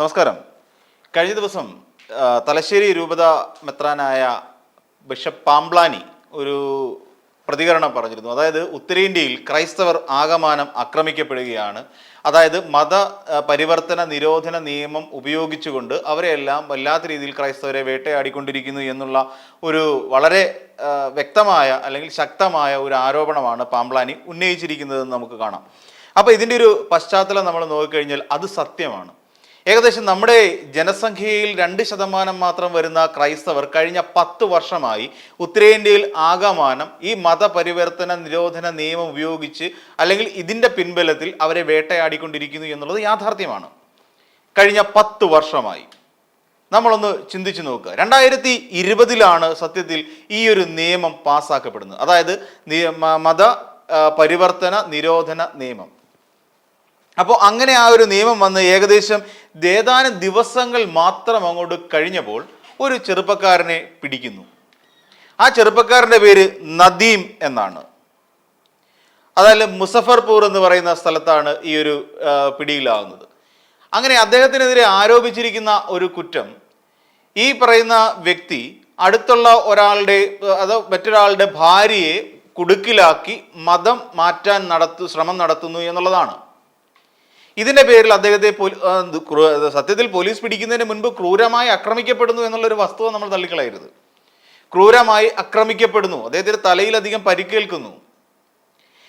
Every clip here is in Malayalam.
നമസ്കാരം. കഴിഞ്ഞ ദിവസം തലശ്ശേരി രൂപത മെത്രാനായ ബിഷപ്പ് പാംബ്ലാനി ഒരു പ്രതികരണം പറഞ്ഞിരുന്നു. അതായത് ഉത്തരേന്ത്യയിൽ ക്രൈസ്തവർ ആകമാനം ആക്രമിക്കപ്പെടുകയാണ്. അതായത് മത പരിവർത്തന നിരോധന നിയമം ഉപയോഗിച്ചുകൊണ്ട് അവരെല്ലാം വല്ലാത്ത രീതിയിൽ ക്രൈസ്തവരെ വേട്ടയാടിക്കൊണ്ടിരിക്കുന്നു എന്നുള്ള ഒരു വളരെ വ്യക്തമായ അല്ലെങ്കിൽ ശക്തമായ ഒരു ആരോപണമാണ് പാംബ്ലാനി ഉന്നയിച്ചിരിക്കുന്നതെന്ന് നമുക്ക് കാണാം. അപ്പോൾ ഇതിന്റെ ഒരു പശ്ചാത്തലം നമ്മൾ നോക്കിക്കഴിഞ്ഞാൽ അത് സത്യമാണ്. ഏകദേശം നമ്മുടെ ജനസംഖ്യയിൽ രണ്ട് ശതമാനം മാത്രം വരുന്ന ക്രൈസ്തവർ കഴിഞ്ഞ പത്ത് വർഷമായി ഉത്തരേന്ത്യയിൽ ആകമാനം ഈ മതപരിവർത്തന നിരോധന നിയമം ഉപയോഗിച്ച് അല്ലെങ്കിൽ ഇതിന്റെ പിൻബലത്തിൽ അവരെ വേട്ടയാടിക്കൊണ്ടിരിക്കുന്നു എന്നുള്ളത് യാഥാർത്ഥ്യമാണ്. കഴിഞ്ഞ പത്ത് വർഷമായി. നമ്മളൊന്ന് ചിന്തിച്ചു നോക്കുക. രണ്ടായിരത്തി ഇരുപതിലാണ് സത്യത്തിൽ ഈ ഒരു നിയമം പാസ്സാക്കപ്പെടുന്നത് അതായത് മത പരിവർത്തന നിരോധന നിയമം. അപ്പോൾ അങ്ങനെ ആ ഒരു നിയമം വന്ന് ഏകദേശം ഏതാനും ദിവസങ്ങൾ മാത്രം അങ്ങോട്ട് കഴിഞ്ഞപ്പോൾ ഒരു ചെറുപ്പക്കാരനെ പിടിക്കുന്നു. ആ ചെറുപ്പക്കാരന്റെ പേര് നദീം എന്നാണ്. അതായത് മുസഫർപൂർ എന്ന് പറയുന്ന സ്ഥലത്താണ് ഈ ഒരു പിടിയിലാകുന്നത്. അങ്ങനെ അദ്ദേഹത്തിനെതിരെ ആരോപിച്ചിരിക്കുന്ന ഒരു കുറ്റം ഈ പറയുന്ന വ്യക്തി അടുത്തുള്ള ഒരാളുടെ അതോ മറ്റൊരാളുടെ ഭാര്യയെ കുടുക്കിലാക്കി മതം മാറ്റാൻ നടത്തു ശ്രമം നടത്തുന്നു എന്നുള്ളതാണ്. ഇതിന്റെ പേരിൽ അദ്ദേഹത്തെ സത്യത്തിൽ പോലീസ് പിടിക്കുന്നതിന് മുൻപ് ക്രൂരമായി ആക്രമിക്കപ്പെടുന്നു എന്നുള്ളൊരു വസ്തുത നമ്മൾ തള്ളിക്കളയരുത്. ക്രൂരമായി ആക്രമിക്കപ്പെടുന്നു. അദ്ദേഹത്തിന്റെ തലയിലധികം പരിക്കേൽക്കുന്നു.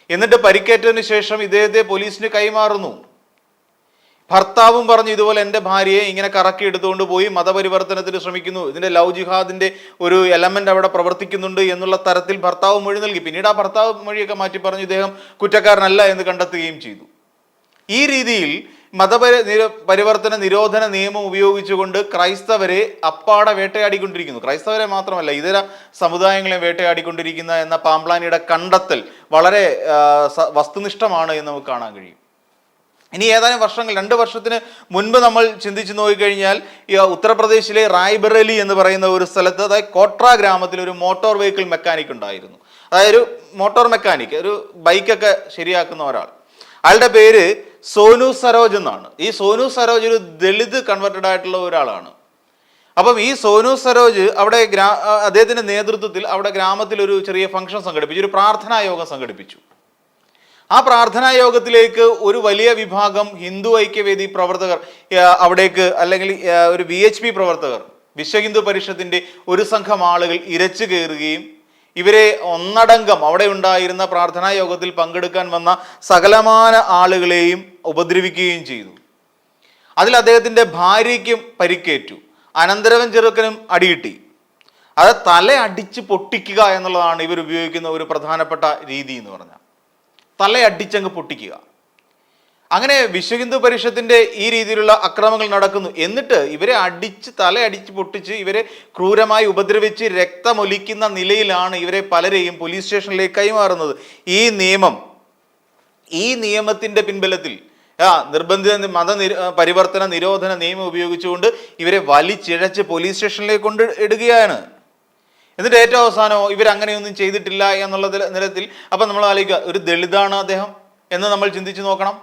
എന്നിട്ട് പരിക്കേറ്റതിന് ശേഷം ഇദ്ദേഹത്തെ പോലീസിന് കൈമാറുന്നു. ഭർത്താവും പറഞ്ഞു ഇതുപോലെ എന്റെ ഭാര്യയെ ഇങ്ങനെ കറക്കി എടുത്തുകൊണ്ട് പോയി മതപരിവർത്തനത്തിന് ശ്രമിക്കുന്നു. ഇതിന്റെ ലവ് ജിഹാദിന്റെ ഒരു എലമെന്റ് അവിടെ പ്രവർത്തിക്കുന്നുണ്ട് എന്നുള്ള തരത്തിൽ ഭർത്താവ് മൊഴി നൽകി. പിന്നീട് ആ ഭർത്താവ് മൊഴിയൊക്കെ മാറ്റി പറഞ്ഞു ഇദ്ദേഹം കുറ്റക്കാരനല്ല എന്ന് കണ്ടെത്തുകയും ചെയ്തു. ഈ രീതിയിൽ മതപരി പരിവർത്തന നിരോധന നിയമം ഉപയോഗിച്ചുകൊണ്ട് ക്രൈസ്തവരെ അപ്പാടെ വേട്ടയാടിക്കൊണ്ടിരിക്കുന്നു. ക്രൈസ്തവരെ മാത്രമല്ല ഇതര സമുദായങ്ങളെ വേട്ടയാടിക്കൊണ്ടിരിക്കുന്ന എന്ന പാംപ്ലാനിയുടെ കണ്ടെത്തൽ വളരെ വസ്തുനിഷ്ഠമാണ് എന്ന് നമുക്ക് കാണാൻ കഴിയും. ഇനി ഏതാനും വർഷങ്ങൾ രണ്ട് വർഷത്തിന് മുൻപ് നമ്മൾ ചിന്തിച്ചു നോക്കിക്കഴിഞ്ഞാൽ ഉത്തർപ്രദേശിലെ റായ്ബറേലി എന്ന് പറയുന്ന ഒരു സ്ഥലത്ത് അതായത് കോട്ര ഗ്രാമത്തിൽ ഒരു മോട്ടോർ വെഹിക്കിൾ മെക്കാനിക് ഉണ്ടായിരുന്നു. അതായത് ഒരു മോട്ടോർ മെക്കാനിക് ഒരു ബൈക്കൊക്കെ ശരിയാക്കുന്ന ഒരാൾ. അയാളുടെ പേര് സോനു സരോജ് എന്നാണ്. ഈ സോനു സരോജ് ഒരു ദളിത് കൺവെർട്ടഡ് ആയിട്ടുള്ള ഒരാളാണ്. അപ്പം ഈ സോനു സരോജ് അവിടെ ഗ്രാ അദ്ദേഹത്തിന്റെ നേതൃത്വത്തിൽ അവിടെ ഗ്രാമത്തിൽ ഒരു ചെറിയ ഫംഗ്ഷൻ സംഘടിപ്പിച്ചു. ഒരു പ്രാർത്ഥനാ യോഗം സംഘടിപ്പിച്ചു. ആ പ്രാർത്ഥനാ യോഗത്തിലേക്ക് ഒരു വലിയ വിഭാഗം ഹിന്ദു ഐക്യവേദി പ്രവർത്തകർ അവിടേക്ക് അല്ലെങ്കിൽ ഒരു വി എച്ച് പി പ്രവർത്തകർ വിശ്വ ഹിന്ദു പരിഷത്തിന്റെ ഒരു സംഘം ആളുകൾ ഇരച്ചു കയറുകയും ഇവരെ ഒന്നടങ്കം അവിടെ ഉണ്ടായിരുന്ന പ്രാർത്ഥനാ യോഗത്തിൽ പങ്കെടുക്കാൻ വന്ന സകലമാന ആളുകളെയും ഉപദ്രവിക്കുകയും ചെയ്തു. അതിൽ അദ്ദേഹത്തിന്റെ ഭാര്യയ്ക്കും പരിക്കേറ്റു. അനന്തരവൻ ചെറുക്കനും അടിയിട്ടി അത് തല അടിച്ച് പൊട്ടിക്കുക എന്നുള്ളതാണ് ഇവർ ഉപയോഗിക്കുന്ന ഒരു പ്രധാനപ്പെട്ട രീതി എന്ന് പറഞ്ഞാൽ. തലയടിച്ചങ്ങ് പൊട്ടിക്കുക. അങ്ങനെ വിശ്വ ഹിന്ദു പരിഷത്തിന്റെ ഈ രീതിയിലുള്ള അക്രമങ്ങൾ നടക്കുന്നു. എന്നിട്ട് ഇവരെ അടിച്ച് തലയടിച്ച് പൊട്ടിച്ച് ഇവരെ ക്രൂരമായി ഉപദ്രവിച്ച് രക്തമൊലിക്കുന്ന നിലയിലാണ് ഇവരെ പലരെയും പോലീസ് സ്റ്റേഷനിലേക്ക് കൈമാറുന്നത്. ഈ നിയമം ഈ നിയമത്തിന്റെ പിൻബലത്തിൽ നിർബന്ധിത മത പരിവർത്തന നിരോധന നിയമം ഉപയോഗിച്ചുകൊണ്ട് ഇവരെ വലിച്ചിഴച്ച് പോലീസ് സ്റ്റേഷനിലേക്ക് കൊണ്ട് ഇടുകയാണ്. എന്നിട്ട് ഏറ്റവും അവസാനമോ ഇവരങ്ങനെയൊന്നും ചെയ്തിട്ടില്ല എന്നുള്ള നില- നിലത്തിൽ അപ്പം നമ്മൾ ആലോചിക്കുക ഒരു ദളിതാണ് അദ്ദേഹം എന്ന് നമ്മൾ ചിന്തിച്ചു നോക്കണം.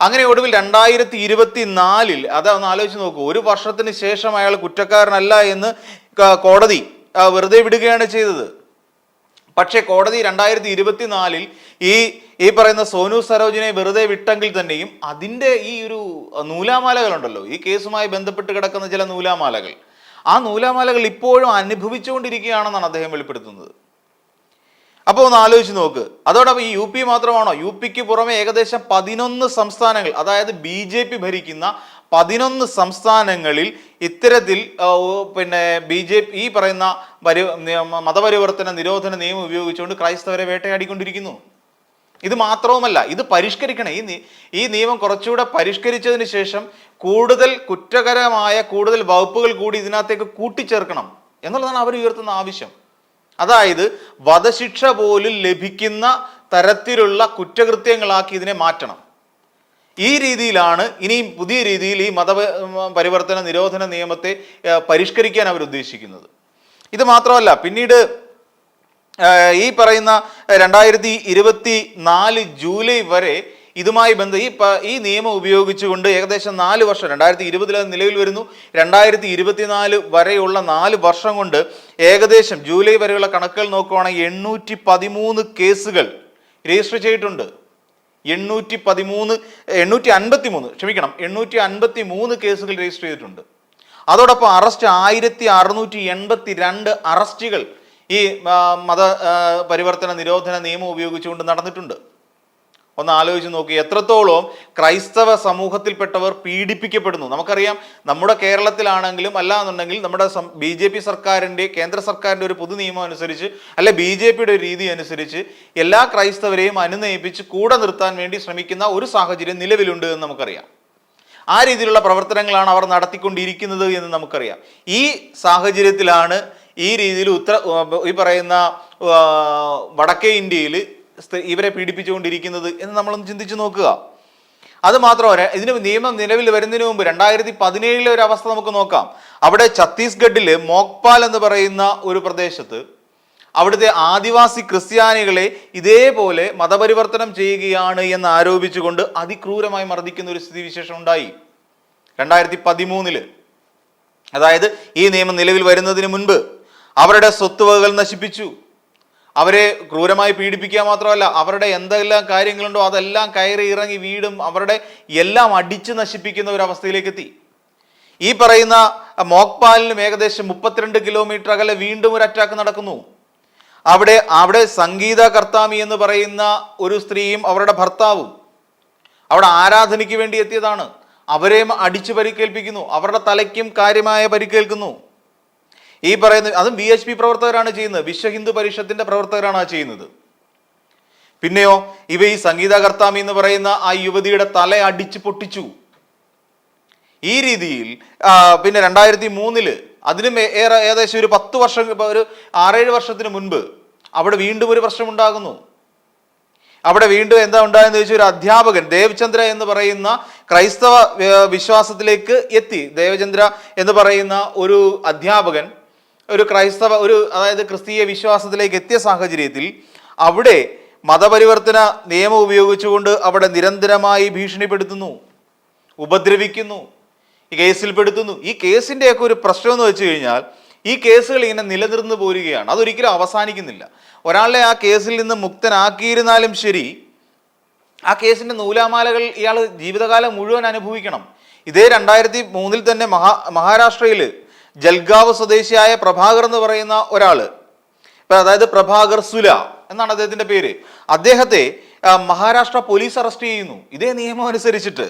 അങ്ങനെ ഒടുവിൽ രണ്ടായിരത്തി ഇരുപത്തി നാലിൽ അതൊന്ന് ആലോചിച്ച് നോക്കൂ ഒരു വർഷത്തിന് ശേഷം അയാൾ കുറ്റക്കാരനല്ല എന്ന് കോടതി വെറുതെ വിടുകയാണ് ചെയ്തത്. പക്ഷേ കോടതി രണ്ടായിരത്തി ഇരുപത്തിനാലിൽ ഈ ഈ പറയുന്ന സോനു സരോജിനെ വെറുതെ വിട്ടെങ്കിൽ തന്നെയും അതിന്റെ ഈ ഒരു നൂലാമാലകളുണ്ടല്ലോ. ഈ കേസുമായി ബന്ധപ്പെട്ട് കിടക്കുന്ന ചില നൂലാമാലകൾ. ആ നൂലാമാലകൾ ഇപ്പോഴും അനുഭവിച്ചുകൊണ്ടിരിക്കുകയാണെന്നാണ് അദ്ദേഹം വെളിപ്പെടുത്തുന്നത്. അപ്പോൾ ഒന്ന് ആലോചിച്ച് നോക്ക്. അതോടൊപ്പം ഈ യു പി മാത്രമാണോ? യു പിക്ക് പുറമെ ഏകദേശം പതിനൊന്ന് സംസ്ഥാനങ്ങൾ അതായത് ബി ജെ പി ഭരിക്കുന്ന പതിനൊന്ന് സംസ്ഥാനങ്ങളിൽ ഇത്തരത്തിൽ പിന്നെ ബി ജെ പി ഈ പറയുന്ന പരി മതപരിവർത്തന നിരോധന നിയമം ഉപയോഗിച്ചുകൊണ്ട് ക്രൈസ്തവരെ വേട്ടയാടിക്കൊണ്ടിരിക്കുന്നു. ഇത് മാത്രവുമല്ല ഇത് പരിഷ്കരിക്കണം. ഈ ഈ നിയമം കുറച്ചുകൂടെ പരിഷ്കരിച്ചതിന് ശേഷം കൂടുതൽ കുറ്റകരമായ കൂടുതൽ വകുപ്പുകൾ കൂടി ഇതിനകത്തേക്ക് കൂട്ടിച്ചേർക്കണം എന്നുള്ളതാണ് അവർ ഉയർത്തുന്ന ആവശ്യം. അതായത് വധശിക്ഷ പോലും ലഭിക്കുന്ന തരത്തിലുള്ള കുറ്റകൃത്യങ്ങളാക്കി ഇതിനെ മാറ്റണം. ഈ രീതിയിലാണ് ഇനിയും പുതിയ രീതിയിൽ ഈ മത പരിവർത്തന നിരോധന നിയമത്തെ പരിഷ്കരിക്കാൻ അവർ ഉദ്ദേശിക്കുന്നത്. ഇത് മാത്രമല്ല പിന്നീട് ഈ പറയുന്ന രണ്ടായിരത്തി ഇരുപത്തി നാല് ജൂലൈ വരെ ഇതുമായി ബന്ധ ഈ ഈ നിയമം ഉപയോഗിച്ചുകൊണ്ട് ഏകദേശം നാല് വർഷം രണ്ടായിരത്തി ഇരുപതിൽ അത് നിലവിൽ വരുന്നു. രണ്ടായിരത്തി ഇരുപത്തിനാല് വരെയുള്ള നാല് വർഷം കൊണ്ട് ഏകദേശം ജൂലൈ വരെയുള്ള കണക്കുകൾ നോക്കുവാണെങ്കിൽ എണ്ണൂറ്റി പതിമൂന്ന് കേസുകൾ രജിസ്റ്റർ ചെയ്തിട്ടുണ്ട്. എണ്ണൂറ്റി പതിമൂന്ന് എണ്ണൂറ്റി അൻപത്തി മൂന്ന് ക്ഷമിക്കണം എണ്ണൂറ്റി അൻപത്തി മൂന്ന് കേസുകൾ രജിസ്റ്റർ ചെയ്തിട്ടുണ്ട്. അതോടൊപ്പം അറസ്റ്റ് ആയിരത്തി അറുന്നൂറ്റി എൺപത്തി രണ്ട് അറസ്റ്റുകൾ ഈ മത പരിവർത്തന നിരോധന നിയമം ഉപയോഗിച്ചുകൊണ്ട് നടന്നിട്ടുണ്ട്. ഒന്ന് ആലോചിച്ച് നോക്കി. എത്രത്തോളം ക്രൈസ്തവ സമൂഹത്തിൽപ്പെട്ടവർ പീഡിപ്പിക്കപ്പെടുന്നു. നമുക്കറിയാം നമ്മുടെ കേരളത്തിലാണെങ്കിലും അല്ല എന്നുണ്ടെങ്കിൽ നമ്മുടെ ബി ജെ പി സർക്കാരിന്റെ കേന്ദ്ര സർക്കാരിന്റെ ഒരു പൊതു നിയമം അനുസരിച്ച് അല്ലെ ബി ജെ പിയുടെ രീതി അനുസരിച്ച് എല്ലാ ക്രൈസ്തവരെയും അനുനയിപ്പിച്ച് കൂടെ നിർത്താൻ വേണ്ടി ശ്രമിക്കുന്ന ഒരു സാഹചര്യം നിലവിലുണ്ട് എന്ന് നമുക്കറിയാം. ആ രീതിയിലുള്ള പ്രവർത്തനങ്ങളാണ് അവർ നടത്തിക്കൊണ്ടിരിക്കുന്നത് എന്ന് നമുക്കറിയാം. ഈ സാഹചര്യത്തിലാണ് ഈ രീതിയിൽ ഉത്തര ഈ പറയുന്ന വടക്കേ ഇന്ത്യയിൽ ഇവരെ പീഡിപ്പിച്ചുകൊണ്ടിരിക്കുന്നത് എന്ന് നമ്മളൊന്ന് ചിന്തിച്ചു നോക്കുക. അത് മാത്രമല്ല ഇതിന് നിയമം നിലവിൽ വരുന്നതിന് മുമ്പ് രണ്ടായിരത്തി പതിനേഴിലെ ഒരു അവസ്ഥ നമുക്ക് നോക്കാം. അവിടെ ഛത്തീസ്ഗഡിൽ മോക്പാൽ എന്ന് പറയുന്ന ഒരു പ്രദേശത്ത് അവിടുത്തെ ആദിവാസി ക്രിസ്ത്യാനികളെ ഇതേപോലെ മതപരിവർത്തനം ചെയ്യുകയാണ് എന്ന് ആരോപിച്ചുകൊണ്ട് അതിക്രൂരമായി മർദ്ദിക്കുന്ന ഒരു സ്ഥിതിവിശേഷം ഉണ്ടായി. രണ്ടായിരത്തി പതിമൂന്നിൽ അതായത് ഈ നിയമം നിലവിൽ വരുന്നതിന് മുൻപ്. അവരുടെ സ്വത്തുവകകൾ നശിപ്പിച്ചു. അവരെ ക്രൂരമായി പീഡിപ്പിക്കുക മാത്രമല്ല അവരുടെ എന്തെല്ലാം കാര്യങ്ങളുണ്ടോ അതെല്ലാം കയറി ഇറങ്ങി വീടും അവരുടെ എല്ലാം അടിച്ചു നശിപ്പിക്കുന്ന ഒരു അവസ്ഥയിലേക്ക് എത്തി ഈ പറയുന്ന മോക്പാലിനും ഏകദേശം മുപ്പത്തിരണ്ട് കിലോമീറ്റർ അകലെ വീണ്ടും ഒരു അറ്റാക്ക് നടക്കുന്നു. അവിടെ അവിടെ സംഗീത കർത്താമി എന്ന് പറയുന്ന ഒരു സ്ത്രീയും അവരുടെ ഭർത്താവും അവിടെ ആരാധനയ്ക്ക് വേണ്ടി എത്തിയതാണ്. അവരെയും അടിച്ചു പരിക്കേൽപ്പിക്കുന്നു. അവരുടെ തലയ്ക്കും കാര്യമായ പരിക്കേൽക്കുന്നു. ഈ പറയുന്ന അതും ബി എച്ച് പി പ്രവർത്തകരാണ് ചെയ്യുന്നത്. വിശ്വ ഹിന്ദു പരിഷത്തിന്റെ പ്രവർത്തകരാണ് ആ ചെയ്യുന്നത്. പിന്നെയോ ഇവ ഈ സംഗീത കർത്താമി എന്ന് പറയുന്ന ആ യുവതിയുടെ തല അടിച്ചു പൊട്ടിച്ചു. ഈ രീതിയിൽ പിന്നെ രണ്ടായിരത്തി മൂന്നിൽ അതിനും ഏറെ ഏകദേശം ഒരു പത്ത് വർഷം ഒരു ആറേഴ് വർഷത്തിന് മുൻപ് അവിടെ വീണ്ടും ഒരു പ്രശ്നം ഉണ്ടാകുന്നു അവിടെ വീണ്ടും എന്താ ഉണ്ടായെന്ന് ചോദിച്ചാൽ ഒരു അധ്യാപകൻ ദേവചന്ദ്ര എന്ന് പറയുന്ന ക്രൈസ്തവ വിശ്വാസത്തിലേക്ക് എത്തി. ദേവചന്ദ്ര എന്ന് പറയുന്ന ഒരു അധ്യാപകൻ ഒരു ക്രൈസ്തവ ഒരു അതായത് ക്രിസ്തീയ വിശ്വാസത്തിലേക്ക് എത്തിയ സാഹചര്യത്തിൽ അവിടെ മതപരിവർത്തന നിയമം ഉപയോഗിച്ചുകൊണ്ട് അവിടെ നിരന്തരമായി ഭീഷണിപ്പെടുത്തുന്നു ഉപദ്രവിക്കുന്നു കേസിൽപ്പെടുത്തുന്നു. ഈ കേസിന്റെയൊക്കെ ഒരു പ്രശ്നം എന്ന് വെച്ച് കഴിഞ്ഞാൽ ഈ കേസുകൾ ഇങ്ങനെ നിലനിർന്നു പോരുകയാണ്. അതൊരിക്കലും അവസാനിക്കുന്നില്ല. ഒരാളെ ആ കേസിൽ നിന്ന് മുക്തനാക്കിയിരുന്നാലും ശരി ആ കേസിന്റെ നൂലാമാലകൾ ഇയാൾ ജീവിതകാലം മുഴുവൻ അനുഭവിക്കണം. ഇതേ രണ്ടായിരത്തി മൂന്നിൽ തന്നെ മഹാ മഹാരാഷ്ട്രയിൽ ജൽഗാവ് സ്വദേശിയായ പ്രഭാകർ എന്ന് പറയുന്ന ഇപ്പൊ അതായത് പ്രഭാകർ സുല എന്നാണ് അദ്ദേഹത്തിന്റെ പേര്. അദ്ദേഹത്തെ മഹാരാഷ്ട്ര പോലീസ് അറസ്റ്റ് ചെയ്യുന്നു. ഇതേ നിയമം അനുസരിച്ചിട്ട്.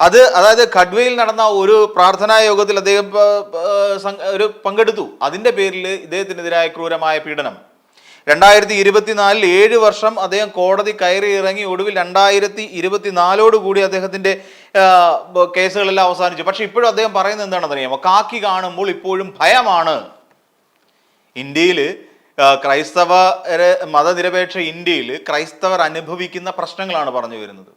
അത് അതായത് ഖഡ്വയിൽ നടന്ന ഒരു പ്രാർത്ഥനാ യോഗത്തിൽ അദ്ദേഹം ഒരു പങ്കെടുത്തു. അതിന്റെ പേരിൽ ഇദ്ദേഹത്തിനെതിരായ ക്രൂരമായ പീഡനം. രണ്ടായിരത്തി ഇരുപത്തിനാലിൽ ഏഴ് വർഷം അദ്ദേഹം കോടതി കയറി ഇറങ്ങി ഒടുവിൽ രണ്ടായിരത്തി ഇരുപത്തിനാലോട് കൂടി അദ്ദേഹത്തിന്റെ കേസുകളെല്ലാം അവസാനിച്ചു. പക്ഷെ ഇപ്പോഴും അദ്ദേഹം പറയുന്നത് എന്താണെന്ന് അറിയാമോ കാക്കി കാണുമ്പോൾ ഇപ്പോഴും ഭയമാണ്. ഇന്ത്യയിൽ ക്രൈസ്തവ മതനിരപേക്ഷ ഇന്ത്യയിൽ ക്രൈസ്തവർ അനുഭവിക്കുന്ന പ്രശ്നങ്ങളാണ് പറഞ്ഞു വരുന്നത്.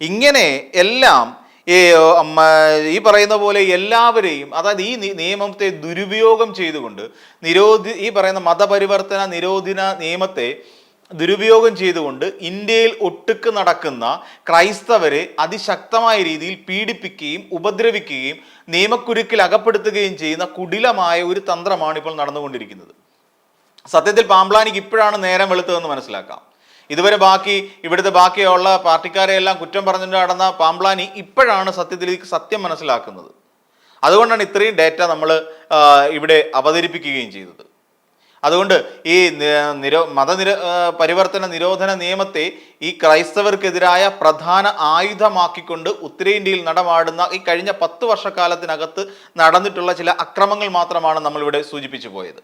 ഇങ്ങനെ എല്ലാം ഈ ഈ പറയുന്ന പോലെ എല്ലാവരെയും അതായത് ഈ നിയമത്തെ ദുരുപയോഗം ചെയ്തുകൊണ്ട് നിരോധി ഈ പറയുന്ന മതപരിവർത്തന നിരോധന നിയമത്തെ ദുരുപയോഗം ചെയ്തുകൊണ്ട് ഇന്ത്യയിൽ ഒട്ടുക്ക് നടക്കുന്ന ക്രൈസ്തവരെ അതിശക്തമായ രീതിയിൽ പീഡിപ്പിക്കുകയും ഉപദ്രവിക്കുകയും നിയമക്കുരുക്കിൽ അകപ്പെടുത്തുകയും ചെയ്യുന്ന കുടിലമായ ഒരു തന്ത്രമാണ് ഇപ്പോൾ നടന്നുകൊണ്ടിരിക്കുന്നത്. സത്യത്തിൽ പാമ്പ്ലാനിക്ക് ഇപ്പോഴാണ് നേരം വെളുത്തതെന്ന് മനസ്സിലാക്കാം. ഇതുവരെ ബാക്കി ഇവിടുത്തെ ബാക്കിയുള്ള പാർട്ടിക്കാരെ എല്ലാം കുറ്റം പറഞ്ഞിട്ട് നടന്ന പാമ്പ്ലാനി ഇപ്പോഴാണ് സത്യത്തിൽ സത്യം മനസ്സിലാക്കുന്നത്. അതുകൊണ്ടാണ് ഇത്രയും ഡേറ്റ നമ്മൾ ഇവിടെ അവതരിപ്പിക്കുകയും ചെയ്തത്. അതുകൊണ്ട് ഈ നിരോ മതനിര പരിവർത്തന നിരോധന നിയമത്തെ ഈ ക്രൈസ്തവർക്കെതിരായ പ്രധാന ആയുധമാക്കിക്കൊണ്ട് ഉത്തരേന്ത്യയിൽ നടമാടുന്ന ഈ കഴിഞ്ഞ പത്ത് വർഷക്കാലത്തിനകത്ത് നടന്നിട്ടുള്ള ചില അക്രമങ്ങൾ മാത്രമാണ് നമ്മളിവിടെ സൂചിപ്പിച്ചു പോയത്.